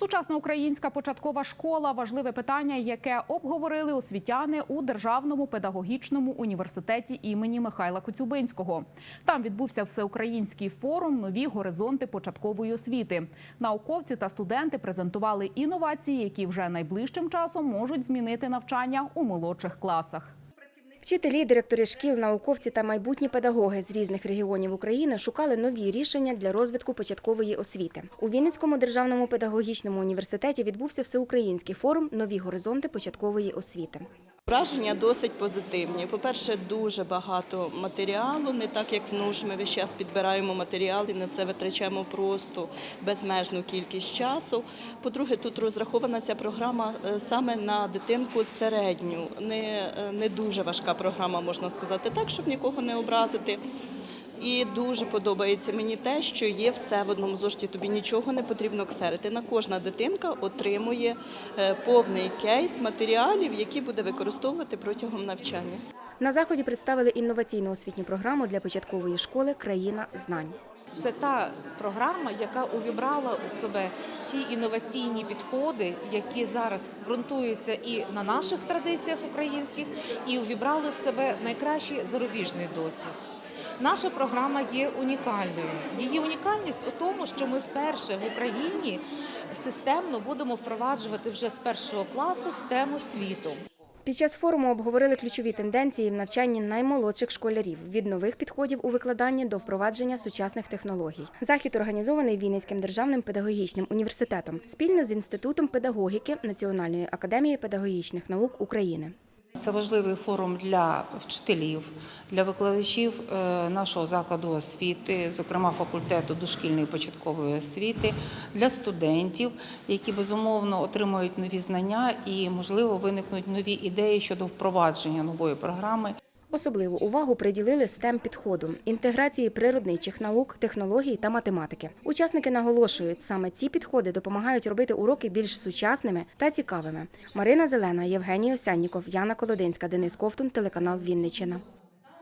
Сучасна українська початкова школа важливе питання, яке обговорили освітяни у Державному педагогічному університеті імені Михайла Коцюбинського. Там відбувся всеукраїнський форум Нові горизонти початкової освіти. Науковці та студенти презентували інновації, які вже найближчим часом можуть змінити навчання у молодших класах. Вчителі, директори шкіл, науковці та майбутні педагоги з різних регіонів України шукали нові рішення для розвитку початкової освіти. У Вінницькому державному педагогічному університеті відбувся всеукраїнський форум Нові горизонти початкової освіти. Враження досить позитивні. По-перше, дуже багато матеріалу, не так як в нуж. Ми весь час підбираємо матеріал і на це витрачаємо просто безмежну кількість часу. По-друге, тут розрахована ця програма е, саме на дитинку середню, не, е, не дуже важка програма, можна сказати так, щоб нікого не образити. І дуже подобається мені те, що є все в одному зошиті. Тобі нічого не потрібно ксерити. На кожна дитинка отримує е, повний кейс матеріалів, які буде використовувати протягом навчання. На заході представили інноваційну освітню програму для початкової школи Країна знань. Це та програма, яка увібрала у себе ті інноваційні підходи, які зараз ґрунтуються і на наших традиціях українських, і увібрали в себе найкращий зарубіжний досвід. Наша програма є унікальною. Її унікальність у тому, що ми вперше в Україні системно будемо впроваджувати вже з першого класу стему світу. Під час форуму обговорили ключові тенденції в навчанні наймолодших школярів від нових підходів у викладанні до впровадження сучасних технологій. Захід організований Вінницьким державним педагогічним університетом спільно з інститутом педагогіки Національної академії педагогічних наук України. Це важливий форум для вчителів, для викладачів е, нашого закладу освіти, зокрема факультету дошкільної початкової освіти, для студентів, які безумовно отримують нові знання і, можливо, виникнуть нові ідеї щодо впровадження нової програми. Особливу увагу приділили stem підходу інтеграції природничих наук, технологій та математики. Учасники наголошують, саме ці підходи допомагають робити уроки більш сучасними та цікавими. Марина Зелена, Євгеній Осянніков, Яна Колодинська, Денис Ковтун, телеканал Вінниччина.